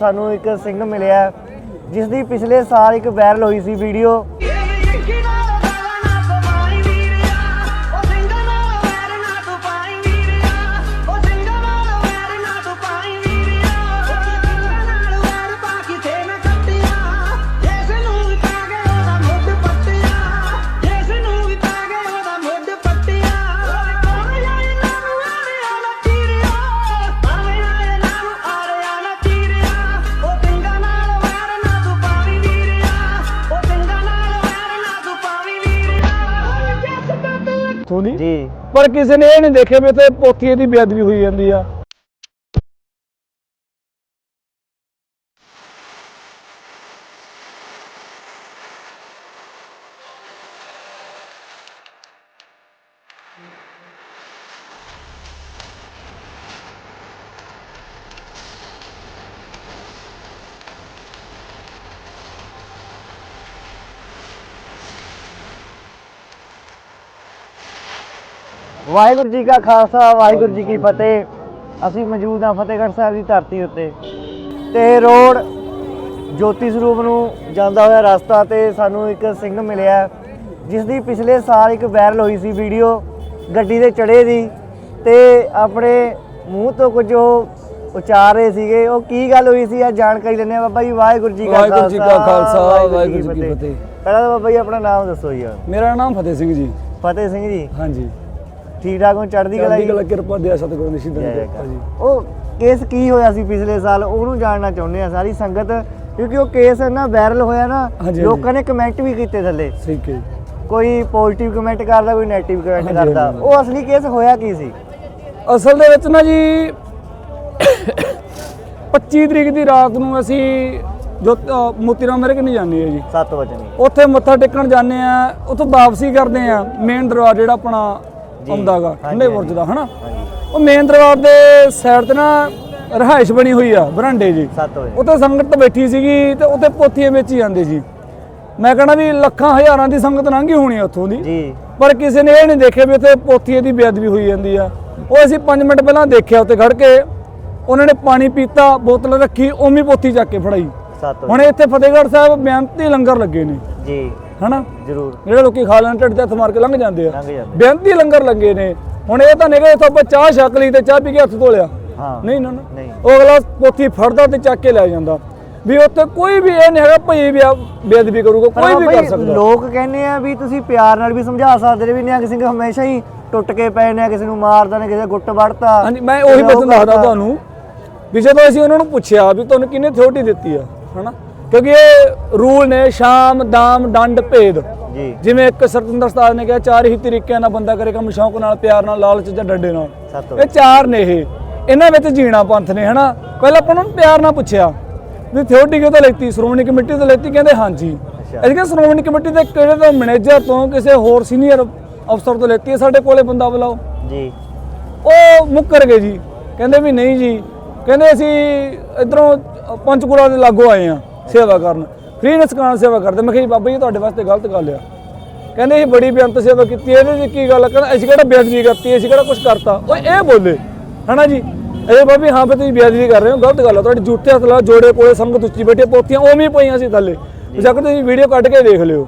ਸਾਨੂੰ ਇੱਕ ਸਿੰਘ ਮਿਲਿਆ ਜਿਸ ਦੀ ਪਿਛਲੇ ਸਾਲ ਇੱਕ ਵਾਇਰਲ ਹੋਈ ਸੀ ਵੀਡੀਓ ਜੀ। ਪਰ ਕਿਸੇ ਨੇ ਇਹ ਨਹੀਂ ਦੇਖਿਆ ਵੀ ਤੇ ਪੋਥੀ ਦੀ ਬੇਅਦਬੀ ਹੋਈ ਜਾਂਦੀ ਆ। ਵਾਹਿਗੁਰੂ ਜੀ ਕਾ ਖਾਲਸਾ ਵਾਹਿਗੁਰੂ ਜੀ ਕੀ ਫਤਿਹ। ਅਸੀਂ ਮੌਜੂਦ ਹਾਂ ਫਤਿਹਗੜ੍ਹ ਸਾਹਿਬ ਦੀ ਧਰਤੀ ਉੱਤੇ। ਤੇ ਰੋਡ ਜੋਤੀ ਸਰੂਪ ਨੂੰ ਜਾਂਦਾ ਹੋਇਆ ਰਸਤਾ ਤੇ ਸਾਨੂੰ ਇੱਕ ਸਿੰਘ ਮਿਲਿਆ ਜਿਸ ਦੀ ਪਿਛਲੇ ਸਾਲ ਇੱਕ ਵਾਇਰਲ ਹੋਈ ਸੀ ਵੀਡੀਓ ਗੱਡੀ ਦੇ ਚੜੇ ਦੀ। ਤੇ ਆਪਣੇ ਮੂੰਹ ਤੋਂ ਕੁਝ ਉਹ ਉਚਾਰ ਰਹੇ ਸੀਗੇ। ਉਹ ਕੀ ਗੱਲ ਹੋਈ ਸੀ ਆ ਜਾਣਕਾਰੀ ਲੈਣੇ ਆ ਬਾਬਾ ਜੀ ਵਾਹਿਗੁਰੂ ਜੀ ਕਾ ਵਾਹਿਗੁਰੂ ਜੀ ਕਾ ਖਾਲਸਾ, ਵਾਹਿਗੁਰੂ ਜੀ ਕੀ ਫਤਿਹ। ਪਹਿਲਾਂ ਤਾਂ ਬਾਬਾ ਜੀ ਆਪਣਾ ਨਾਮ ਦੱਸੋ ਜੀ। ਮੇਰਾ ਨਾਮ ਫਤਿਹ ਸਿੰਘ ਜੀ। ਫਤਿਹ ਸਿੰਘ ਜੀ। ਹਾਂਜੀ। ਠੀਕ ਠਾਕ ਹੋ ਚੜ੍ਹਦੀ ਕਲਾ ਜੀ? ਕਿਰਪਾ ਦਿਆ ਸਤਿਗੁਰੂ ਦੀ ਸਿੱਧਾ ਜੈ ਕਿਰਪਾ ਉਹ ਕੇਸ ਕੀ ਹੋਇਆ ਸੀ ਪਿਛਲੇ ਸਾਲ? ਉਹਨੂੰ ਜਾਣਨਾ ਚਾਹੁੰਦੇ ਆ ਸਾਰੀ ਸੰਗਤ ਕਿਉਂਕਿ ਉਹ ਕੇਸ ਨਾ ਵਾਇਰਲ ਹੋਇਆ ਨਾ ਲੋਕਾਂ ਨੇ ਕਮੈਂਟ ਵੀ ਕੀਤੇ ਥੱਲੇ। ਠੀਕ ਹੈ। ਕੋਈ ਪੋਜ਼ਿਟਿਵ ਕਮੈਂਟ ਕਰਦਾ ਕੋਈ 네ਗੇਟਿਵ ਕਮੈਂਟ ਕਰਦਾ। ਉਹ ਅਸਲੀ ਕੇਸ ਹੋਇਆ ਕੀ ਸੀ? ਅਸਲ ਦੇ ਵਿੱਚ ਨਾ ਜੀ 25 ਤਰੀਕ ਦੀ ਰਾਤ ਨੂੰ ਅਸੀਂ ਜੋ ਮੋਤੀ ਰਾਮ ਮੇਰੇ ਨਹੀਂ ਜਾਂਦੇ ਆ ਜੀ? ਸੱਤ ਵਜੇ। ਉੱਥੇ ਮੱਥਾ ਟੇਕਣ ਜਾਂਦੇ ਆ ਉੱਥੋਂ ਵਾਪਸੀ ਕਰਦੇ ਆ ਮੇਨ ਦਰਵਾਜ਼ਾ ਜਿਹੜਾ ਆਪਣਾ ਆਉਂਦਾਗਾ ਠੰਡੇ ਬੁਰਜ ਦਾ ਹਨਾ? ਉਹ ਮੇਨ ਦਰਵਾਜ਼ੇ ਦੇ ਸਾਈਡ ਤੇ ਨਾ ਰਹਾਇਸ਼ ਬਣੀ ਹੋਈ ਆ ਬਰਾਂਡੇ ਜੀ। ਸੱਤ ਵਜੇ। ਉੱਥੇ ਸੰਗਤ ਬੈਠੀ ਸੀਗੀ ਤੇ ਉੱਥੇ ਪੋਥੀਆਂ ਵਿੱਚ ਹੀ ਜਾਂਦੇ ਸੀ। ਮੈਂ ਕਹਣਾ ਵੀ ਲੱਖਾਂ ਹਜ਼ਾਰਾਂ ਦੀ ਸੰਗਤ ਲੰਘੀ ਹੋਣੀ ਉੱਥੋਂ ਦੀ। ਜੀ। ਪਰ ਕਿਸੇ ਨੇ ਇਹ ਨਹੀਂ ਦੇਖਿਆ ਵੀ ਉੱਥੇ ਪੋਥੀਏ ਦੀ ਬੇਅਦਬੀ ਹੋਈ ਜਾਂਦੀ ਆ। ਉਹ ਅਸੀਂ 5 ਮਿੰਟ ਪਹਿਲਾਂ ਦੇਖਿਆ ਉੱਥੇ ਖੜ ਕੇ। ਉਹਨਾਂ ਨੇ ਪਾਣੀ ਪੀਤਾ ਬੋਤਲ ਰੱਖੀ ਉਵੇਂ ਪੋਥੀ ਚੱਕ ਕੇ ਫੜਾਈ। ਹੁਣ ਇੱਥੇ ਫਤਿਹਗੜ੍ਹ ਸਾਹਿਬ ਬੇਅੰਤੀ ਲੰਗਰ ਲੱਗੇ ਨੇ। ਜੀ। ਹਨਾ? ਜ਼ਰੂਰ। ਜਿਹੜੇ ਲੋਕੀ ਖਾ ਲੈਣ ਢਿੱਡ ਤੇ ਹੱਥ ਮਾਰ ਕੇ ਲੰਘ ਜਾਂਦੇ ਆ। ਲੰਘ ਜਾਂਦੇ ਬੇਅੰਤੀ ਲੰਗਰ ਲੱਗੇ ਨੇ। ਹੁਣ ਇਹ ਤਾਂ ਇੱਥੋਂ ਆਪਾਂ ਚਾਹ ਛਕ ਲਈ ਤੇ ਚਾਹ ਪੀ ਕੇ ਹੱਥ ਧੋ ਲਿਆ ਹਾਂ। ਨਹੀਂ ਨਾ ਨਾ। ਨਹੀਂ। ਉਹ ਅਗਲਾ ਪੋਥੀ ਫੜਦਾ ਤੇ ਚੱਕ ਕੇ ਲੈ ਜਾਂਦਾ। ਵੀ ਉੱਥੇ ਕੋਈ ਵੀ ਇਹ ਨਹੀਂ ਹੈਗਾ ਭਈ ਵੀ ਆ ਬੇਅਦਬੀ ਕਰੂਗਾ ਕੋਈ ਵੀ ਕਰ ਸਕਦਾ। ਲੋਕ ਕਹਿੰਦੇ ਆ ਵੀ ਤੁਸੀਂ ਪਿਆਰ ਨਾਲ ਵੀ ਸਮਝਾ ਸਕਦੇ ਨੇ ਵੀ ਨਿਹੰਗ ਸਿੰਘ ਹਮੇਸ਼ਾ ਹੀ ਟੁੱਟ ਕੇ ਪਏ ਨੇ ਕਿਸੇ ਨੂੰ ਮਾਰਦਾ ਨੇ ਕਿਸੇ ਦਾ ਗੁੱਟ ਵੜਤਾ ਹਾਂਜੀ ਮੈਂ ਉਹੀ ਕਿਸੇ ਬਚਨ ਦੱਸਦਾ ਕਰਤਾ। ਤੁਹਾਨੂੰ ਵੀ ਜਦੋਂ ਅਸੀਂ ਉਹਨਾਂ ਨੂੰ ਪੁੱਛਿਆ ਵੀ ਤੁਹਾਨੂੰ ਕਿਹਨੇ ਥਿਓਰਟੀ ਦਿੱਤੀ ਆ ਹਨਾ? ਕਿਉਂਕਿ ਇਹ ਰੂਲ ਨੇ ਸ਼ਾਮ ਦਾਮ ਦੰਡ ਭੇਦ। ਜੀ। ਜਿਵੇਂ ਇੱਕ ਸਰਤਿੰਦਰ ਸਤਾਜ ਨੇ ਕਿਹਾ ਚਾਰ ਹੀ ਤਰੀਕਿਆਂ ਨਾਲ ਬੰਦਾ ਕਰੇ ਕੰਮ ਸ਼ੌਂਕ ਨਾਲ ਪਿਆਰ ਨਾਲ ਲਾਲਚ ਜਾਂ ਡੰਡੇ ਨਾਲ। ਇਹ ਚਾਰ ਨੇ ਇਹ। ਇਹਨਾਂ ਵਿੱਚ ਜੀਣਾ ਪੰਥ ਨੇ ਹਨਾ? ਪਹਿਲਾਂ ਆਪਾਂ ਨੂੰ ਪਿਆਰ ਨਾਲ ਪੁੱਛਿਆ। ਵੀ ਥਿਓਰਟੀ ਕਿਹਦੋਂ ਲੈਤੀ? ਸ਼੍ਰੋਮਣੀ ਕਮੇਟੀ ਤੋਂ ਲੈਤੀ? ਕਹਿੰਦੇ ਹਾਂਜੀ। ਅਸੀਂ ਕਿਹਾ ਸ਼੍ਰੋਮਣੀ ਕਮੇਟੀ ਦੇ ਕਿਹੜੇ ਤੋਂ ਮੈਨੇਜਰ ਤੋਂ ਕਿਸੇ ਹੋਰ ਸੀਨੀਅਰ ਅਫਸਰ ਤੋਂ ਲੈਤੀ ਹੈ? ਸਾਡੇ ਕੋਲੇ ਬੰਦਾ ਬੁਲਾਓ। ਜੀ। ਉਹ ਮੁੱਕਰ ਗਏ ਜੀ। ਕਹਿੰਦੇ ਵੀ ਨਹੀਂ ਜੀ। ਕਹਿੰਦੇ ਅਸੀਂ ਇਧਰੋਂ ਪੰਚਕੂਲਾ ਦੇ ਲਾਗੋਂ ਆਏ ਆ ਸੇਵਾ ਕਰਨ। ਫ੍ਰੀ ਨਸਕਾਨ ਸੇਵਾ ਕਰਦੇ। ਮੈਂ ਕਿਹਾ ਬਾਬਾ ਜੀ ਤੁਹਾਡੇ ਵਾਸਤੇ ਗਲਤ ਗੱਲ ਆ। ਕਹਿੰਦੇ ਅਸੀਂ ਬੜੀ ਬੇਅੰਤ ਸੇਵਾ ਕੀਤੀ ਇਹਦੇ 'ਚ ਕੀ ਗੱਲ ਆ? ਕਹਿੰਦਾ, ਅਸੀਂ ਕਿਹੜਾ ਬੇਅਦਬੀ ਕਰਤੀ ਅਸੀਂ ਕਿਹੜਾ ਕੁਝ ਕਰਤਾ? ਉਹ ਇਹ ਬੋਲੇ। ਹਨਾ ਜੀ? ਇਹ ਬਾਬੀ ਹਾਂ ਵੀ ਤੁਸੀਂ ਬੇਅਦਬੀ ਕਰ ਰਹੇ ਹੋ। ਗਲਤ ਗੱਲ ਆ। ਤੁਹਾਡੇ ਜੂਠੇ ਹੱਥ ਲਾ, ਜੋੜੇ ਕੋਲੇ ਸੰਗਤ ਉੱਚੀ ਬੈਠੇ, ਪੋਥੀਆਂ ਉਵੇਂ ਹੀ ਪਈਆਂ ਸੀ ਥੱਲੇ। ਜਾ ਤੁਸੀਂ ਵੀਡੀਓ ਕੱਢ ਕੇ ਦੇਖ ਲਿਓ।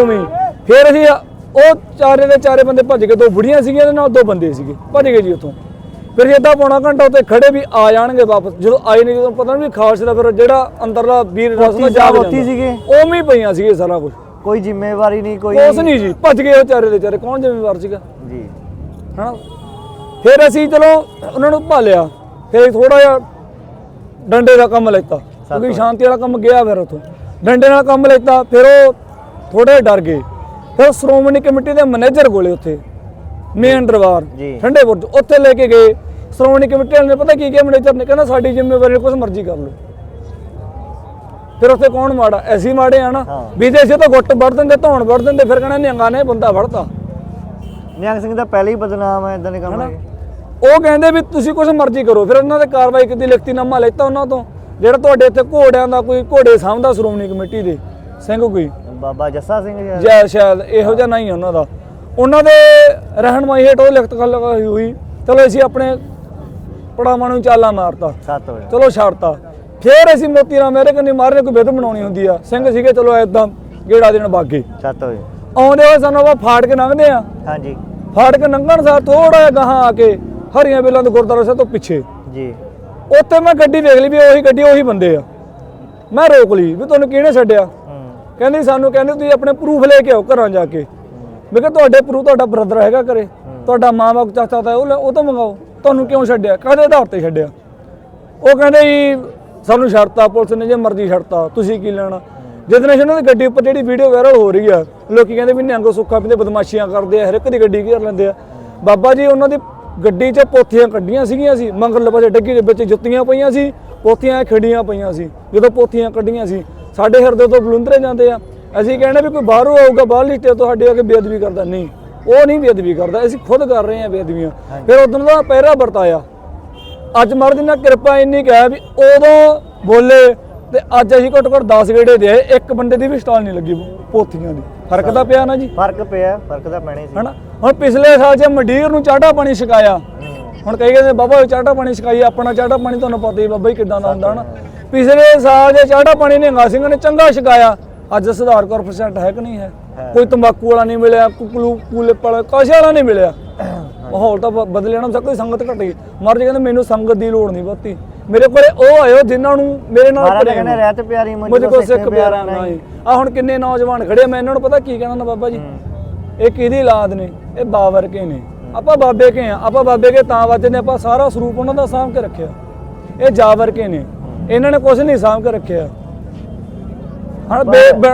ਉਵੇਂ ਫਿਰ ਅਸੀਂ ਉਹ ਚਾਰੇ ਦੇ ਚਾਰੇ ਬੰਦੇ ਭੱਜ ਗਏ। ਦੋ ਬੁੜੀਆਂ ਸੀਗੀਆਂ ਤੇ ਨਾਲ ਦੋ ਬੰਦੇ ਸੀਗੇ। ਭੱਜ ਗਏ ਜੀ ਉੱਥੋਂ। ਫਿਰ ਅਸੀਂ ਅੱਧਾ ਪੌਣਾ ਘੰਟਾ ਉੱਤੇ ਖੜੇ ਵੀ ਆ ਜਾਣਗੇ ਵਾਪਸ। ਜਦੋਂ ਆਏ ਨਹੀਂ ਜਦੋਂ ਪਤਾ ਨਹੀਂ ਖਾਲਸੇ ਦਾ ਫਿਰ ਜਿਹੜਾ ਅੰਦਰਲਾ ਵੀਰ ਰਸ ਸਾਹਿਬ ਉੱਥੇ ਜਾਂਦਾ। ਸੀਗੇ? ਉਵੇਂ ਹੀ ਪਈਆਂ ਸੀਗੇ ਸਾਰਾ ਕੁਝ ਕੋਈ ਜ਼ਿੰਮੇਵਾਰੀ ਨਹੀਂ ਕੋਈ ਕੁਛ ਨਹੀਂ ਜੀ ਭੱਜ ਗਏ ਉਹ ਚਾਰੇ ਦੇ ਚਾਰੇ। ਕੌਣ ਜ਼ਿੰਮੇਵਾਰ ਸੀਗਾ? ਜੀ। ਹਨਾ? ਫਿਰ ਅਸੀਂ ਚਲੋ ਉਹਨਾਂ ਨੂੰ ਭਾਲਿਆ। ਫਿਰ ਥੋੜਾ ਜਿਹਾ ਡੰਡੇ ਦਾ ਕੰਮ ਲੈਤਾ। ਕਿਉਂਕਿ ਸ਼ਾਂਤੀ ਵਾਲਾ ਕੰਮ ਗਿਆ ਫਿਰ ਉਥੋਂ। ਡੰਡੇ ਨਾਲ ਕੰਮ ਲੈਤਾ ਫਿਰ ਉਹ ਥੋੜੇ ਡਰ ਗਏ। ਫਿਰ ਸ਼੍ਰੋਮਣੀ ਕਮੇਟੀ ਦੇ ਮੈਨੇਜਰ ਕੋਲੇ ਉੱਥੇ ਮੇਨ ਦਰਬਾਰ ਜੀ। ਠੰਡੇ ਬੁਰਜ ਉੱਥੇ ਲੈ ਕੇ ਗਏ। ਸ਼੍ਰੋਮਣੀ ਕਮੇਟੀ ਵਾਲੇ ਨੇ ਪਤਾ ਕੀ ਕਿਹਾ ਮੈਨੇਜਰ ਨੇ ਕਹਿੰਦਾ ਸਾਡੀ ਜ਼ਿੰਮੇਵਾਰੀ ਕੁਝ ਮਰਜ਼ੀ ਕਰ ਲਓ। ਫਿਰ ਉੱਥੇ ਕੌਣ ਮਾੜਾ? ਐਸੀ ਮਾੜੇ ਆ ਨਾ। ਵੀ ਜੇ ਅਸੀਂ ਤਾਂ ਗੁੱਟ ਵੜ ਦਿੰਦੇ ਧੌਣ ਵੜ ਦਿੰਦੇ ਫਿਰ ਕਹਿੰਦੇ ਨਿਹੰਗਾ ਨੇ ਬੰਦਾ ਵੜਤਾ ਨਿਹੰਗ ਸਿੰਘ ਦਾ ਪਹਿਲੇ ਹੀ ਬਦਨਾਮ ਹੈ ਇਦਾਂ ਦੇ ਕੰਮ। ਉਹ ਕਹਿੰਦੇ ਵੀ ਤੁਸੀਂ ਕੁਝ ਮਰਜ਼ੀ ਕਰੋ ਫਿਰ ਉਹਨਾਂ ਤੇ ਕਾਰਵਾਈ ਕੀਤੀ ਲਿਖਤੀ ਨਾਮਾ ਲੈਤਾ ਉਹਨਾਂ ਤੋਂ। ਜਿਹੜਾ ਤੁਹਾਡੇ ਇੱਥੇ ਘੋੜਿਆਂ ਦਾ ਕੋਈ ਘੋੜੇ ਸਾਂਭਦਾ ਸ਼੍ਰੋਮਣੀ ਕਮੇਟੀ ਦੇ ਸਿੰਘ ਕੋਈ। ਬਾਬਾ ਜੱਸਾ ਸਿੰਘ ਜੀ ਜਾਂ ਸ਼ਾਇਦ ਇਹੋ ਜਿਹਾ ਨਹੀਂ ਉਹਨਾਂ ਦਾ। ਉਹਨਾਂ ਦੇ ਰਹਿਨਮਾਈ ਹੇਠ ਉਹ ਲਿਖਤ ਗੱਲ ਹੋਈ ਚਲੋ ਅਸੀਂ ਆਪਣੇ ਪੜਾਵਾਂ ਨੂੰ ਚਾਲਾ ਮਾਰਤਾ। ਵਜੇ ਚਲੋ ਛੱਡਤਾ। ਫੇਰ ਅਸੀਂ ਮੋਤੀ ਰਾਮ ਮੇਰੇ ਕੰਨੀ ਮਾਰਨੇ ਕੋਈ ਵਿਧ ਬਣਾਉਣੀ ਹੁੰਦੀ ਆ। ਸਿੰਘ ਸੀਗੇ ਚਲੋ ਐਦਾਂ ਗੇੜਾ ਦੇਣ ਬਾਗੇ। ਸੱਤ ਵਜੇ ਆਉਂਦੇ ਹੋਏ ਸਾਨੂੰ ਆਪਾਂ ਫਾੜ ਕੇ ਲੰਘਦੇ ਆ। ਹਾਂਜੀ। ਫਾੜ ਕੇ ਲੰਘਣ ਸਾਰ ਥੋੜਾ ਜਿਹਾ ਗਾਹਾਂ ਆ ਕੇ ਹਰੀਆਂ ਬੇਲਾਂ ਦੇ ਗੁਰਦੁਆਰਾ ਸਾਹਿਬ ਤੋਂ ਪਿੱਛੇ। ਜੀ। ਉੱਥੇ ਮੈਂ ਗੱਡੀ ਵੇਖ ਲਈ ਵੀ ਉਹੀ ਗੱਡੀ ਉਹੀ ਬੰਦੇ ਆ। ਮੈਂ ਰੋਕ ਲਈ ਵੀ ਤੁਹਾਨੂੰ ਕਿਹਨੇ ਛੱਡਿਆ? ਕਹਿੰਦੀ ਸਾਨੂੰ ਕਹਿੰਦੇ ਤੁਸੀਂ ਆਪਣੇ ਪ੍ਰੂਫ ਲੈ ਕੇ ਆਓ ਘਰਾਂ ਜਾ ਕੇ। ਮੈਂ ਕਿਹਾ ਤੁਹਾਡੇ ਪ੍ਰੂਫ ਤੁਹਾਡਾ ਬ੍ਰਦਰ ਹੈਗਾ ਘਰੇ। ਤੁਹਾਡਾ ਮਾਂ ਬਾਪ ਚਾਚਾ ਤਾਂ ਉਹ ਤੋਂ ਮੰਗਾਓ। ਤੁਹਾਨੂੰ ਕਿਉਂ ਛੱਡਿਆ? ਕਾਹਦੇ ਆਧਾਰ ਤੇ ਛੱਡਿਆ? ਉਹ ਕਹਿੰਦੇ ਜੀ, ਸਾਨੂੰ ਛੱਡਤਾ ਪੁਲਿਸ ਨੇ ਜੇ ਮਰਜ਼ੀ ਛੱਡਤਾ ਤੁਸੀਂ ਕੀ ਲੈਣਾ? ਜਿਹਦੇ ਨਾਲ ਉਹਨਾਂ ਦੀ ਗੱਡੀ ਉੱਪਰ ਜਿਹੜੀ ਵੀਡੀਓ ਵਾਇਰਲ ਹੋ ਰਹੀ ਆ, ਲੋਕੀ ਕਹਿੰਦੇ ਵੀ ਨਿਹੰਗ ਸੁੱਖਾ ਪਿੰਦੇ ਬਦਮਾਸ਼ੀਆਂ ਕਰਦੇ ਆ, ਹਰ ਇੱਕ ਦੀ ਗੱਡੀ ਘੇਰ ਲੈਂਦੇ ਆ। ਬਾਬਾ ਜੀ, ਉਹਨਾਂ ਦੀ ਗੱਡੀ 'ਚ ਪੋਥੀਆਂ ਕੱਢੀਆਂ ਸੀਗੀਆਂ ਸੀ, ਮੰਗਲ ਪਾਸੇ ਡੱਗੀ ਦੇ ਵਿੱਚ ਜੁੱਤੀਆਂ ਪਈਆਂ ਸੀ, ਪੋਥੀਆਂ ਖੜੀਆਂ ਪਈਆਂ ਸੀ, ਜਦੋਂ ਪੋਥੀਆਂ ਕੱਢੀਆਂ ਸੀ, ਸਾਡੇ ਹਿਰਦੇ ਤੋਂ ਬਲੁੰਦਰੇ ਜਾਂਦੇ ਆ। ਅਸੀਂ ਕਹਿੰਦੇ ਵੀ ਕੋਈ ਬਾਹਰੋਂ ਆਊਗਾ, ਬਾਹਰਲੀ ਸਟੇਟ ਤੋਂ ਸਾਡੇ ਆ ਕੇ ਬੇਅਦਬੀ ਕਰਦਾ, ਨਹੀਂ। ਉਹ ਨਹੀਂ ਬੇਅਦਬੀ ਕਰਦਾ ਅਸੀਂ ਖੁਦ ਕਰ ਰਹੇ ਹਾਂ ਬੇਅਦਬੀਆਂ। ਫਿਰ ਉਦੋਂ ਦਾ ਪਹਿਰਾ ਵਰਤਾਇਆ। ਅੱਜ ਮਹਾਰਾਜ ਦੀ ਨਾ ਕਿਰਪਾ ਇੰਨੀ ਕੁ ਹੈ ਵੀ ਉਦੋਂ ਬੋਲੇ ਤੇ ਅੱਜ ਅਸੀਂ ਘੱਟੋ ਘੱਟ 10 ਗੇੜੇ ਦੇ ਇੱਕ ਬੰਦੇ ਦੀ ਵੀ ਸਟਾਲ ਨਹੀਂ ਲੱਗੀ ਪੋਥੀਆਂ ਦੀ। ਫ਼ਰਕ ਤਾਂ ਪਿਆ ਨਾ ਜੀ? ਫ਼ਰਕ ਪਿਆ ਫ਼ਰਕ ਤਾਂ ਪੈਣੇ ਸੀ। ਹਨਾ? ਹੁਣ ਪਿਛਲੇ ਸਾਲ ਜੇ ਮੰਡੀਰ ਨੂੰ ਚਾਟਾ ਪਾਣੀ ਛਕਾਇਆ ਹੁਣ ਕਈ ਕਹਿੰਦੇ ਬਾਬਾ ਚਾਟਾ ਪਾਣੀ ਛਕਾਈ ਆਪਣਾ ਚਾਟਾ ਪਾਣੀ ਤੁਹਾਨੂੰ ਪਤਾ ਹੀ ਬਾਬਾ ਜੀ ਕਿਦਾਂ ਦਾ ਹੁੰਦਾ ਹਨਾ? ਪਿਛਲੇ ਸਾਲ ਜੇ ਚਾਟਾ ਪਾਣੀ ਨਿਹੰਗਾ ਸਿੰਘ ਨੇ ਚੰਗਾ ਛਕਾਇਆ ਅੱਜ ਸੁਧਾਰ ਕਰ ਕੋਰਪੋਰੇਟ ਹੈ ਕਿ ਨਹੀਂ ਹੈ? ਕੋਈ ਤੰਬਾਕੂ ਵਾਲਾ ਨਹੀਂ ਮਿਲਿਆ ਕੁਕਲੂ ਕੂਲੇ ਵਾਲਾ ਕਾਸ਼ੇ ਵਾਲਾ ਨਹੀਂ ਮਿਲਿਆ। ਮਾਹੌਲ ਤਾਂ ਬਦਲਿਆ ਨਾ ਸਕਦੀ ਸੰਗਤ ਘਟੀ ਗਈ। ਮਹਾਰਾਜ ਕਹਿੰਦੇ ਮੈਨੂੰ ਸੰਗਤ ਦੀ ਲੋੜ ਨਹੀਂ ਬਹੁਤੀ। ਮੇਰੇ ਕੋਲੇ ਉਹ ਆਇਓ ਜਿਨ੍ਹਾਂ ਨੂੰ ਮੇਰੇ ਨਾਲ ਪ੍ਰੇਮ ਕਹਿੰਦੇ ਰਹਿਤ ਪਿਆਰੀ ਮੁਝ ਕੋ ਸਿੱਖ ਪਿਆਰਾ ਨਹੀਂ। ਆ ਹੁਣ ਕਿੰਨੇ ਨੌਜਵਾਨ ਖੜੇ ਮੈਂ ਇਹਨਾਂ ਨੂੰ ਪਤਾ ਕੀ ਕਹਿਣਾ ਨਾ ਬਾਬਾ ਜੀ? ਇਹ ਕਿਹਦੀ ਲਾਦ ਨੇ? ਇਹ ਬਾਵਰ ਕੇ ਨੇ। ਆਪਾਂ ਬਾਬੇ ਕੇ ਆ ਆਪਾਂ ਬਾਬੇ ਕੇ ਤਾਂ ਵੱਜਦੇ ਨੇ ਆਪਾਂ ਸਾਰਾ ਸਰੂਪ ਉਹਨਾਂ ਦਾ ਸਾਂਭ ਕੇ ਰੱਖਿਆ। ਇਹ ਜਾਵਰ ਕੇ ਨੇ। ਇਹਨਾਂ ਨੇ ਕੁਝ ਨਹੀਂ ਸਾਂਭ ਕੇ ਰੱਖਿਆ। ਹਾਂ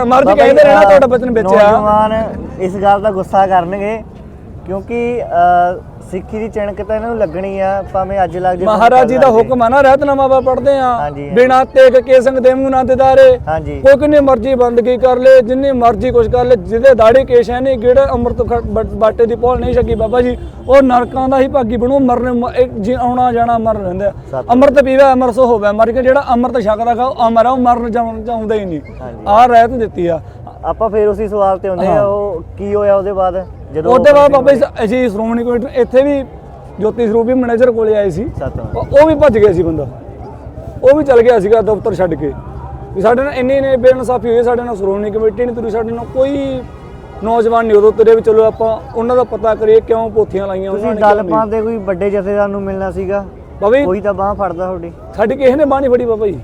ਮਰਦ ਕਹਿੰਦੇ ਰਹਿਣਾ ਤੁਹਾਡਾ ਬਚਨ ਵਿੱਚ ਆ ਨੌਜਵਾਨ ਇਸ ਗੱਲ ਦਾ ਗੁੱਸਾ ਕਰਨਗੇ ਕਿਉਂਕਿ ਸਿੱਖੀ ਦੀ ਚਣਕ ਤਾਂ ਇਹਨਾਂ ਨੂੰ ਲੱਗਣੀ ਆ ਭਾਵੇਂ ਅੱਜ ਲੱਗ ਜੇ ਮਹਾਰਾਜ ਜੀ ਦਾ। ਹੁਕਮ ਆ ਨਾ ਰਹਿਤਨਾਮਾ ਆਪਾਂ ਪੜ੍ਹਦੇ ਆ ਹਾਂਜੀ। ਬਿਨਾ ਤੇਗ ਕੇ ਸੰਗ ਦੇਵ ਨਾ ਦਿਦਾਰੇ ਹਾਂਜੀ ਕੋਈ ਕਿੰਨੀ ਮਰਜ਼ੀ ਬੰਦਗੀ ਕਰ ਲੇ ਜਿੰਨੀ ਮਰਜ਼ੀ ਕੁਛ ਕਰ ਲੇ ਜਿਹਦੇ ਦਾੜੀ ਕੇਸ਼ ਹੈ ਨਹੀਂ ਕਿਹੜਾ ਅੰਮ੍ਰਿਤ ਖ- ਬਟ- ਬਾਟੇ ਦੀ ਪੋਲ ਨਹੀਂ ਛਕੀ ਬਾਬਾ ਜੀ ਉਹ ਨਰਕਾਂ ਦਾ ਹੀ ਭਾਗੀ ਬਣੂ ਮਰਨ ਮ- ਜੀ ਆਉਣਾ ਜਾਣਾ ਮਰ ਰਹਿੰਦੇ ਸੱਚ। ਅੰਮ੍ਰਿਤ ਪੀਵੇ ਅਮਰ ਸੋ ਹੋਵੇ ਮਰ ਕੇ ਜਿਹੜਾ ਅੰਮ੍ਰਿਤ ਛਕਦਾ ਖਾ ਉਹ ਅਮਰ ਆ ਉਹ ਮਰਨ ਜਾਉਣ ਚਾਹੁੰਦਾ ਹੀ ਨਹੀਂ ਹਾਂਜੀ। ਆ ਰਹਿਤ ਦਿੱਤੀ ਆ ਆਪਾਂ ਫੇਰ ਉਸੇ ਸਵਾਲ ਤੇ ਹੁੰਦੇ ਆ ਉਹ ਕੀ ਹੋਇਆ ਉਹਦੇ ਬਾਅਦ? ਜਦੋਂ ਉਹਦੇ ਬਾਅਦ ਬਾਬਾ ਜੀ ਅਸੀਂ ਸ਼੍ਰੋਮਣੀ ਕਮੇਟੀ ਇੱਥੇ ਵੀ ਜੋਤੀ ਸਰੂਪ ਵੀ ਮੈਨੇਜਰ ਕੋਲੇ ਆਏ ਸੀ। ਉਹ ਵੀ ਭੱਜ ਗਿਆ ਸੀ ਬੰਦਾ। ਉਹ ਵੀ ਚਲ ਗਿਆ ਸੀਗਾ ਦਫ਼ਤਰ ਛੱਡ ਕੇ। ਵੀ ਸਾਡੇ ਨਾਲ ਇੰਨੇ ਨੇ ਬੇਇਨਸਾਫੀ ਹੋਈ ਸਾਡੇ ਨਾਲ ਸ਼੍ਰੋਮਣੀ ਕਮੇਟੀ ਨਹੀਂ ਤੁਰੀ ਸਾਡੇ ਨਾਲ ਕੋਈ ਨੌਜਵਾਨ ਨਹੀਂ ਉਦੋਂ ਤੁਰੇ ਵੀ ਚਲੋ ਆਪਾਂ ਉਹਨਾਂ ਦਾ ਪਤਾ ਕਰੀਏ ਕਿਉਂ ਪੋਥੀਆਂ ਲਾਈਆਂ ਤੁਸੀਂ ਉਹਨਾਂ ਗੱਲ ਨੇ ਪਾਉਂਦੇ ਕੋਈ ਵੱਡੇ ਜਥੇਦਾਰ ਨੂੰ ਮਿਲਣਾ ਸੀਗਾ? ਬਾਬਾ ਜੀ ਕੋਈ ਤਾਂ ਬਾਹ ਫੜਦਾ ਤੁਹਾਡੀ। ਸਾਡੀ ਕਿਸੇ ਨੇ ਬਾਣੀ ਫੜੀ ਬਾਬਾ ਜੀ।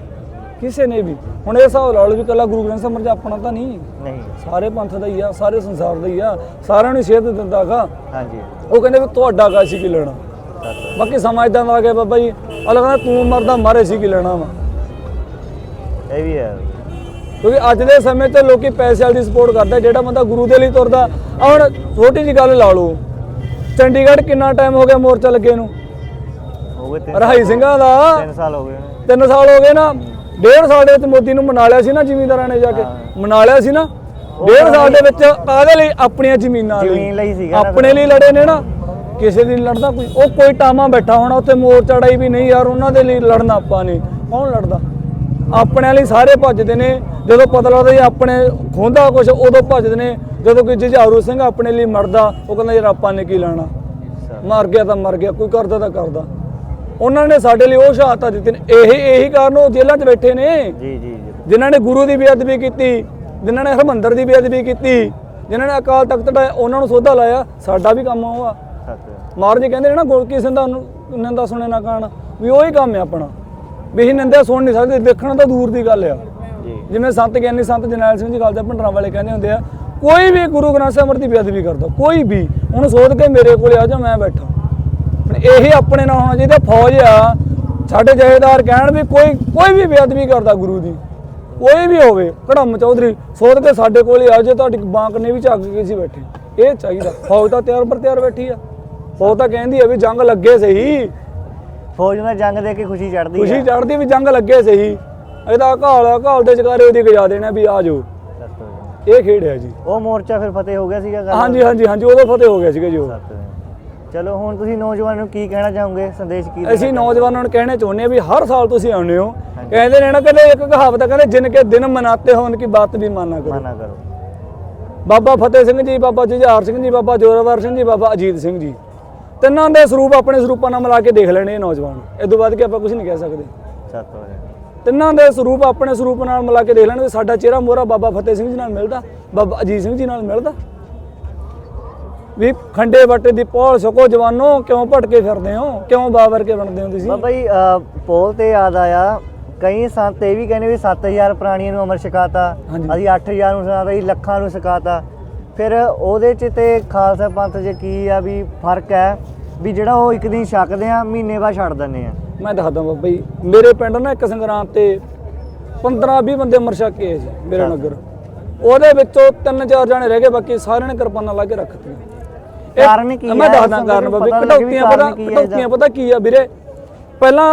ਕਿਸੇ ਨੇ ਵੀ। ਹੁਣ ਇਹ ਹਿਸਾਬ ਲਾ ਲਓ ਵੀ ਕੱਲਾ ਗੁਰੂ ਗ੍ਰੰਥ ਸਾਹਿਬ ਮਰਜ਼ਾ ਆਪਣਾ ਤਾਂ ਨਹੀਂ। ਨਹੀਂ। ਸਾਰੇ ਪੰਥ ਦਾ ਹੀ ਆ ਸਾਰੇ ਸੰਸਾਰ ਦਾ ਹੀ ਆ। ਸਾਰਿਆਂ ਨੂੰ ਸੇਧ ਦਿੰਦਾ ਗਾ ਹਾਂਜੀ। ਉਹ ਕਹਿੰਦੇ ਵੀ ਤੁਹਾਡਾ ਗਾ ਸੀ ਕੀ ਲੈਣਾ? ਬਾਕੀ ਸਮਾਂ ਇਦਾਂ ਦਾ ਆ ਗਿਆ ਬਾਬਾ ਜੀ। ਅਲੱਗ ਤੂੰ ਮਰਦਾ ਮਾਰੇ ਸੀ ਕੀ ਲੈਣਾ ਵਾ। ਇਹ ਵੀ ਹੈ। ਕਿਉਂਕਿ ਅੱਜ ਦੇ ਸਮੇਂ 'ਚ ਲੋਕੀ ਪੈਸੇ ਵਾਲੀ ਸਪੋਰਟ ਕਰਦੇ ਜਿਹੜਾ ਬੰਦਾ ਗੁਰੂ ਦੇ ਲਈ ਤੁਰਦਾ ਹੁਣ ਛੋਟੀ ਜੀ ਗੱਲ ਲਾ ਲਓ। ਚੰਡੀਗੜ੍ਹ ਕਿੰਨਾ ਟਾਈਮ ਹੋ ਗਿਆ ਮੋਰਚਾ ਲੱਗੇ ਨੂੰ? ਹੋ ਗਏ ਤਿੰਨ ਰਹਾਈ ਸਿੰਘਾਂ ਦਾ। 3 ਸਾਲ ਹੋ ਗਏ। ਨੇ ਤਿੰਨ ਸਾਲ ਹੋ ਗਏ ਨਾ। ਡੇਢ ਸਾਲ ਦੇ ਵਿੱਚ ਮੋਦੀ ਨੂੰ ਮਨਾ ਲਿਆ ਸੀ ਨਾ ਜ਼ਿਮੀਂਦਾਰਾਂ ਨੇ ਜਾ ਕੇ। ਮਨਾ ਲਿਆ ਸੀ ਨਾ। ਡੇਢ ਸਾਲ ਦੇ ਵਿੱਚ ਕਾਹਦੇ ਲਈ? ਆਪਣੀਆਂ ਜ਼ਮੀਨਾਂ ਜ਼ਮੀਨ ਲਈ ਸੀਗਾ ਆਪਣੇ ਲਈ ਲੜੇ ਨੇ ਨਾ। ਕਿਸੇ ਦੀ ਲੜਦਾ ਕੋਈ। ਉਹ ਕੋਈ ਟਾਮਾ ਬੈਠਾ ਹੋਣਾ ਉੱਥੇ ਮੋਰਚਾ ਡਾਈ ਵੀ ਨਹੀਂ ਯਾਰ ਉਹਨਾਂ ਦੇ ਲਈ ਲੜਨਾ ਆਪਾਂ ਨੇ ਕੌਣ ਲੜਦਾ? ਆਪਣੇ ਲਈ ਸਾਰੇ ਭੱਜਦੇ ਨੇ। ਜਦੋਂ ਪਤਾ ਲੱਗਦਾ ਜੀ ਆਪਣੇ ਖੋਂਦਾ ਕੁਝ ਉਦੋਂ ਭੱਜਦੇ ਨੇ। ਜਦੋਂ ਕੋਈ ਜੁਝਾਰੂ ਸਿੰਘ ਆਪਣੇ ਲਈ ਮਰਦਾ ਉਹ ਕਹਿੰਦਾ ਯਾਰ ਆਪਾਂ ਨੇ ਕੀ ਲੈਣਾ? ਮਰ ਗਿਆ ਤਾਂ ਮਰ ਗਿਆ ਕੋਈ ਕਰਦਾ ਤਾਂ ਕਰਦਾ। ਉਹਨਾਂ ਨੇ ਸਾਡੇ ਲਈ ਉਹ ਸ਼ਹਾਦਤਾਂ ਦਿੱਤੀਆਂ ਨੇ। ਇਹੀ ਇਹੀ ਕਾਰਨ ਉਹ ਜੇਲ੍ਹਾਂ 'ਚ ਬੈਠੇ ਨੇ। ਜੀ ਜੀ ਜਿਨ੍ਹਾਂ ਨੇ ਗੁਰੂ ਦੀ ਬੇਅਦਬੀ ਕੀਤੀ ਜਿਨ੍ਹਾਂ ਨੇ ਹਰਮੰਦਰ ਦੀ ਬੇਅਦਬੀ ਕੀਤੀ ਜਿਨ੍ਹਾਂ ਨੇ ਅਕਾਲ ਤਖਤ ਢਾਇਆ ਉਹਨਾਂ ਨੂੰ ਸੋਧਾ ਲਾਇਆ ਸਾਡਾ ਵੀ ਕੰਮ ਉਹ ਆ। ਮਹਾਰਾਜ ਜੀ ਕਹਿੰਦੇ ਨੇ ਨਾ ਗੋਲਕੀ ਸਿੰਘ ਦਾ ਨੂੰ ਨਿੰਦਾ ਸੁਣੇ ਨਾ ਕਾਣ। ਵੀ ਉਹੀ ਕੰਮ ਹੈ ਆਪਣਾ। ਵੀ ਇਹ ਨਿੰਦਾ ਸੁਣ ਨਹੀਂ ਸਕਦੇ ਦੇਖਣ ਤਾਂ ਦੂਰ ਦੀ ਗੱਲ ਆ। ਜਿਵੇਂ ਸੰਤ ਗਿਆਨੀ ਸੰਤ ਜਰਨੈਲ ਸਿੰਘ ਜੀ ਖਾਲਸਾ ਭੰਡਰਾਂ ਵਾਲੇ ਕਹਿੰਦੇ ਹੁੰਦੇ ਆ ਕੋਈ ਵੀ ਗੁਰੂ ਗ੍ਰੰਥ ਸਾਹਿਬ ਦੀ ਬੇਅਦਬੀ ਕਰਦਾ ਕੋਈ ਵੀ। ਉਹਨੂੰ ਸੋਧ ਕੇ ਮੇਰੇ ਕੋਲੇ ਆ ਜਾ ਮੈਂ ਬੈਠਾ। ਇਹੀ ਆਪਣੇ ਨਾਲ ਹੋਣਾ ਚਾਹੀਦਾ ਫੌਜ ਆ ਸਾਡੇ ਜਹੇਦਾਰ ਕਹਿਣ ਵੀ ਕੋਈ ਕੋਈ ਵੀ ਬੇਅਦਬੀ ਕਰਦਾ ਗੁਰੂ ਦੀ ਕੋਈ ਵੀ ਹੋਵੇ ਕੜਮ ਚੌਧਰੀ ਸੋਧ ਕੇ ਸਾਡੇ ਕੋਲੇ ਆ ਜੇ ਤੁਹਾਡੀ ਬਾਂਕ ਨੇ ਵੀ ਝੱਗ ਕੇ ਸੀ ਬੈਠੇ ਇਹ ਚਾਹੀਦਾ ਫੌਜ ਤਾਂ ਤਿਆਰ ਪਰ ਤਿਆਰ ਬੈਠੀ ਆ ਫੌਜ ਤਾਂ ਕਹਿੰਦੀ ਆ ਵੀ ਜੰਗ ਲੱਗੇ ਸਹੀ। ਫੌਜ ਨਾਲ ਜੰਗ ਦੇ ਕੇ ਖੁਸ਼ੀ ਚੜਦੀ ਖੁਸ਼ੀ ਚੜਦੀ ਵੀ ਜੰਗ ਲੱਗੇ ਸਹੀ ਇਹਦਾ ਘਾਲ ਘਾਲ ਦੇ ਚਕਾਰੇ ਉਹਦੀ ਗਜਾ ਦੇਣਾ ਵੀ ਆ ਜਾਓ। ਇਹ ਖੇਡ ਹੈ ਜੀ। ਉਹ ਮੋਰਚਾ ਫਿਰ ਫਤਿਹ ਹੋ ਗਿਆ ਸੀਗਾ ਹਾਂਜੀ ਹਾਂਜੀ ਹਾਂਜੀ ਉਦੋਂ ਫਤਿਹ ਹੋ ਗਿਆ ਸੀਗਾ ਜੀ ਉਹ। ਚਲੋ ਹੁਣ ਤੁਸੀਂ ਨੌਜਵਾਨਾਂ ਨੂੰ ਕੀ ਕਹਿਣਾ ਚਾਹੋਗੇ? ਸੰਦੇਸ਼ ਕੀ ਅਸੀਂ ਨੌਜਵਾਨਾਂ ਨੂੰ ਕਹਿਣੇ ਚਾਹੁੰਦੇ ਹਾਂ ਵੀ ਹਰ ਸਾਲ ਤੁਸੀਂ ਆਉਂਦੇ ਹੋ। ਕਹਿੰਦੇ ਨੇ ਨਾ ਕਹਿੰਦੇ ਇੱਕ ਕਹਾਵਤ ਹੈ ਕਹਿੰਦੇ ਜਿਨ ਕੇ ਦਿਨ ਮਨਾਤੇ ਹੋਣ ਕੀ ਬਾਤ ਵੀ ਮਾਨਾ ਕਰੋ। ਮਾਨਾ ਕਰੋ। ਬਾਬਾ ਫਤਿਹ ਸਿੰਘ ਜੀ ਬਾਬਾ ਜੁਝਾਰ ਸਿੰਘ ਜੀ ਬਾਬਾ ਜੋਰਾਵਰ ਸਿੰਘ ਜੀ ਬਾਬਾ ਅਜੀਤ ਸਿੰਘ ਜੀ। ਤਿੰਨਾਂ ਦੇ ਸਰੂਪ ਆਪਣੇ ਸਰੂਪਾਂ ਨਾਲ ਮਿਲਾ ਕੇ ਦੇਖ ਲੈਣੇ ਇਹ ਨੌਜਵਾਨ। ਇਹ ਤੋਂ ਬਾਅਦ ਕਿ ਆਪਾਂ ਕੁਝ ਨਹੀਂ ਕਹਿ ਸਕਦੇ। ਸਤਿ ਤਿੰਨਾਂ ਦੇ ਸਰੂਪ ਆਪਣੇ ਸਰੂਪ ਨਾਲ ਮਿਲਾ ਕੇ ਦੇਖ ਲੈਣ ਸਾਡਾ ਚਿਹਰਾ ਮੋਹਰਾ ਬਾਬਾ ਫਤਿਹ ਸਿੰਘ ਜੀ ਨਾਲ ਮਿਲਦਾ ਬਾਬਾ ਅਜੀਤ ਸਿੰਘ ਜੀ ਨਾਲ ਮਿਲਦਾ। ਵੀ ਖੰਡੇ ਵੱਟੇ ਦੀ ਪੌਲ ਸਕੋ ਜਵਾਨੋ ਕਿਉਂ ਭਟਕੇ ਫਿਰਦੇ ਹੋ? ਕਿਉਂ ਬਾਬਰ ਕੇ ਬਣਦੇ ਹੋ ਤੁਸੀਂ? ਬਾਬਾ ਜੀ ਪੋਲ ਤੇ ਯਾਦ ਆਇਆ ਕਈ ਸੰਤ ਇਹ ਵੀ ਕਹਿੰਦੇ ਵੀ 7000 ਪ੍ਰਾਣੀਆਂ ਨੂੰ ਅਮਰ ਛਕਾਤਾ। ਅਸੀਂ 8000 ਨੂੰ ਛਕਾਤਾ ਜੀ ਲੱਖਾਂ ਨੂੰ ਛਕਾਤਾ। ਫਿਰ ਉਹਦੇ ਚ ਤੇ ਖਾਲਸਾ ਪੰਥ 'ਚ ਕੀ ਆ ਵੀ ਫ਼ਰਕ ਹੈ? ਵੀ ਜਿਹੜਾ ਉਹ ਇੱਕ ਦਿਨ ਛਕਦੇ ਆ ਮਹੀਨੇ ਬਾਅਦ ਛੱਡ ਦਿੰਦੇ ਆ। ਮੈਂ ਦੱਸਦਾ ਬਾਬਾ ਜੀ ਮੇਰੇ ਪਿੰਡ ਨਾ ਇੱਕ ਸੰਗਰਾਮ ਤੇ 15 20 ਬੰਦੇ ਅਮਰ ਛਕ ਕੇ ਆਏ ਸੀ ਮੇਰੇ ਨਗਰ। ਉਹਦੇ ਵਿੱਚੋਂ ਤਿੰਨ ਚਾਰ ਜਾਣੇ ਰਹਿ ਗਏ ਬਾਕੀ ਸਾਰਿਆਂ ਨੇ ਕਿਰਪਾਨਾਂ ਲਾ ਕੇ ਰੱਖਤੀਆਂ ਕਾਰਨ ਕੀ ਮੈਂ ਹੈ? ਦੱਸਦਾ ਇਸ ਕਾਰਨ ਬਾਬੇ ਕਟੌਤੀਆਂ ਪਤਾ ਕਟੌਤੀਆਂ? ਪਤਾ ਕੀ ਆ ਵੀਰੇ? ਪਹਿਲਾਂ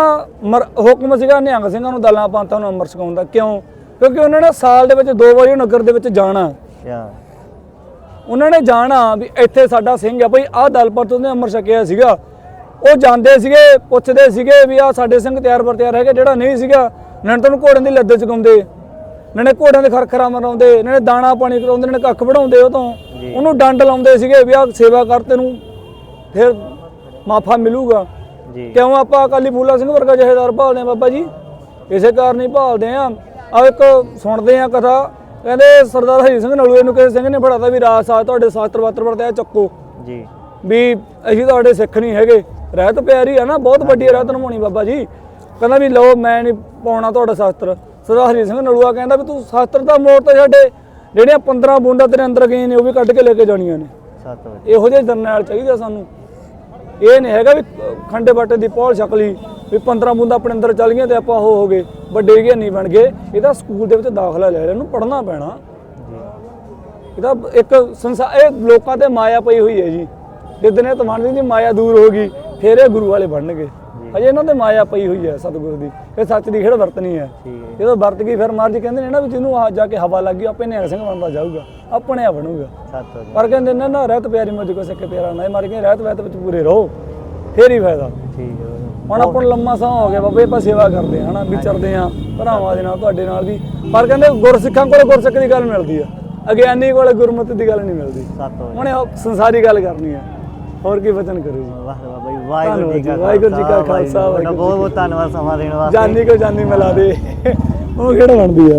ਹੁਕਮ ਸੀਗਾ ਨਿਹੰਗ ਸਿੰਘਾਂ ਨੂੰ ਦਲਾਂ ਪੰਥਾਂ ਨੂੰ ਅਮਰ ਛਕਾਉਣ ਦਾ। ਕਿਉਂ? ਕਿਉਂਕਿ ਉਹਨਾਂ ਨੇ ਸਾਲ ਦੇ ਵਿੱਚ ਦੋ ਵਾਰੀ ਨਗਰ ਦੇ ਵਿੱਚ ਜਾਣਾ। ਉਹਨਾਂ ਨੇ ਜਾਣਾ ਵੀ ਇੱਥੇ ਸਾਡਾ ਸਿੰਘ ਆ। ਭਈ ਆਹ ਦਲ ਪਰ ਤੋਂ ਉਹਨੇ ਅਮਰ ਛਕਿਆ ਸੀਗਾ। ਉਹ ਜਾਂਦੇ ਸੀਗੇ ਪੁੱਛਦੇ ਸੀਗੇ ਵੀ ਆਹ ਸਾਡੇ ਸਿੰਘ ਤਿਆਰ ਬਰ ਤਿਆਰ ਹੈਗੇ ਜਿਹੜਾ ਨਹੀਂ ਸੀਗਾ ਨਣ ਨੂੰ ਘੋੜਿਆਂ ਦੀ ਲੱਦ ਚਕਾਉਂਦੇ ਨਣੇ ਘੋੜਿਆਂ ਦੇ ਖਰਖਰਾ ਮਰਾਉਂਦੇ ਨਣੇ ਦਾਣਾ ਪਾਣੀ ਕਰਾਉਂਦੇ ਨਣੇ ਕੱਖ ਵਢਾਉਂਦੇ ਉਹ ਤੋਂ। ਉਹਨੂੰ ਡੰਡ ਲਾਉਂਦੇ ਸੀਗੇ ਵੀ ਆਹ ਸੇਵਾ ਕਰ ਤੈਨੂੰ ਫਿਰ ਮਾਫਾ ਮਿਲੂਗਾ। ਜੀ। ਕਿਉਂ ਆਪਾਂ ਅਕਾਲੀ ਫੂਲਾ ਸਿੰਘ ਵਰਗਾ ਜਹੇਦਾਰ ਭਾਲਦੇ ਆ ਬਾਬਾ ਜੀ? ਇਸੇ ਕਾਰਨ ਹੀ ਭਾਲਦੇ ਆ ਆ ਇੱਕ ਸੁਣਦੇ ਆ ਕਥਾ ਕਹਿੰਦੇ ਸਰਦਾਰ ਹਰੀ ਸਿੰਘ ਨਲੂਏ ਨੂੰ ਕਿਸੇ ਸਿੰਘ ਨੇ ਫੜਾਤਾ ਵੀ ਰਾਜ ਸਾਹ ਤੁਹਾਡੇ ਸ਼ਾਸਤਰ ਵਾਤਰ ਵਰਤੇ ਆ ਚੱਕੋ। ਜੀ। ਵੀ ਅਸੀਂ ਤੁਹਾਡੇ ਸਿੱਖ ਨਹੀਂ ਹੈਗੇ। ਰਹਿਤ ਪਿਆਰੀ ਆ ਨਾ ਬਹੁਤ ਵੱਡੀ ਰਹਿਤ ਨਿਭਾਉਣੀ ਬਾਬਾ ਜੀ। ਕਹਿੰਦਾ ਵੀ ਲਓ ਮੈਂ ਨਹੀਂ ਪਾਉਣਾ ਤੁਹਾਡਾ ਸ਼ਾਸਤਰ। ਸਰਦਾਰ ਹਰੀ ਸਿੰਘ ਨਲੂਆ ਕਹਿੰਦਾ ਵੀ ਤੂੰ ਸ਼ਾਸਤਰ ਦਾ ਮੋੜ ਤੇ ਛੱਡੇ ਜਿਹੜੀਆਂ 15 ਬੂੰਦਾਂ ਤੇਰੇ ਅੰਦਰ ਗਈਆਂ ਨੇ ਉਹ ਵੀ ਕੱਢ ਕੇ ਲੈ ਕੇ ਜਾਣੀਆਂ ਨੇ। ਸੱਤ ਵਜੇ। ਇਹੋ ਜਿਹੇ ਜਰਨੈਲ ਚਾਹੀਦਾ ਸਾਨੂੰ। ਇਹ ਨਹੀਂ ਹੈਗਾ ਵੀ ਖੰਡੇ ਬਾਟੇ ਦੀ ਪੌਲ ਛਕਲੀ ਵੀ 15 ਬੂੰਦਾਂ ਆਪਣੇ ਅੰਦਰ ਚੱਲ ਗਈਆਂ ਤੇ ਆਪਾਂ ਹੋ ਗਏ ਵੱਡੇ ਗਿਆਨੀ ਬਣ ਗਏ। ਇਹਦਾ ਸਕੂਲ ਦੇ ਵਿੱਚ ਦਾਖਲਾ ਲੈ ਲਿਆ ਇਹਨੂੰ ਪੜ੍ਹਨਾ ਪੈਣਾ। ਇਹਦਾ ਇੱਕ ਸੰਸਾਰ ਇਹ ਲੋਕਾਂ ਤੇ ਮਾਇਆ ਪਈ ਹੋਈ ਹੈ ਜੀ। ਜਿੱਦਣ ਇਹ ਤਮਾਨ ਦੀ ਮਾਇਆ ਦੂਰ ਹੋ ਗਈ ਫਿਰ ਇਹ ਗੁਰੂ ਵਾਲੇ ਬਣਨਗੇ। ਅਜੇ ਇਹਨਾਂ ਤੇ ਮਾਇਆ ਪਈ ਹੋਈ ਹੈ ਸਤਿਗੁਰੂ ਦੀ। ਇਹ ਸੱਚ ਦੀ ਖੇਡ ਹੈ। ਠੀਕ। ਹੈ ਜਦੋਂ ਵਰਤ ਗਈ ਫਿਰ ਮਹਾਰਾਜ ਜੀ ਕਹਿੰਦੇ ਨੇ ਨਾ ਵੀ ਜਿਹਨੂੰ ਆ ਜਾ ਕੇ ਹਵਾ ਲੱਗ ਆਪੇ ਨਿਹੰਗ ਸਿੰਘ ਬਣਦਾ ਜਾਊਗਾ ਆਪਣੇ ਆ ਬਣੂਗਾ। ਸੱਤ ਪਰ ਕਹਿੰਦੇ ਨਾ ਨਾ ਰਹਿਤ ਪਿਆਰੀ ਮੁਝ ਕੋ ਸਿੱਕੇ ਪਿਆਰਾ ਨਾ। ਮਾਰ ਕੇ ਰਹਿਤ ਵੈਤ ਵਿੱਚ ਪੂਰੇ ਰਹੋ ਫੇਰ ਹੀ ਫਾਇਦਾ। ਠੀਕ ਹੈ। ਹੁਣ ਆਪਾਂ ਲੰਮਾ ਸਮਾਂ ਹੋ ਗਿਆ ਬਾਬੇ ਆਪਾਂ ਸੇਵਾ ਕਰਦੇ ਹਾਂ ਹਨਾ ਵਿਚਰਦੇ ਆ ਭਰਾਵਾਂ ਦੇ ਨਾਲ ਤੁਹਾਡੇ ਨਾਲ ਵੀ। ਪਰ ਕਹਿੰਦੇ ਗੁਰਸਿੱਖਾਂ ਕੋਲ ਗੁਰਸਿੱਖ ਦੀ ਗੱਲ ਮਿਲਦੀ ਆ। ਅਗਿਆਨੀ ਕੋਲ ਗੁਰਮਤਿ ਦੀ ਗੱਲ ਨਹੀਂ ਮਿਲਦੀ। ਹੁਣ ਇਹ ਸੰਸਾਰੀ ਗੱਲ ਕਰਨੀ ਆ। ਹੋਰ ਕੀ ਵਚਨ ਕਰੂ? ਜੀ ਵਾਹ ਬਾਬਾ ਜੀ ਵਾਹਿਗੁਰੂ ਜੀ ਕਾ ਵਾਹਿਗੁਰੂ ਜੀ ਕਾ ਖਾਲਸਾ, ਵਾਹਿਗੁਰੂ ਜੀ ਕੀ ਵਾਹਿਗੁਰੂ ਫਤਿਹ। ਬਹੁਤ ਬਹੁਤ ਧੰਨਵਾਦ ਸਮਾਂ ਦੇਣ ਵਾਸਤੇ। ਜਾਨੀ ਕੋ ਜਾਨੀ ਮਿਲਾ ਦੇ। ਉਹ ਕਿਹੜਾ ਬਣਦੀ ਆ?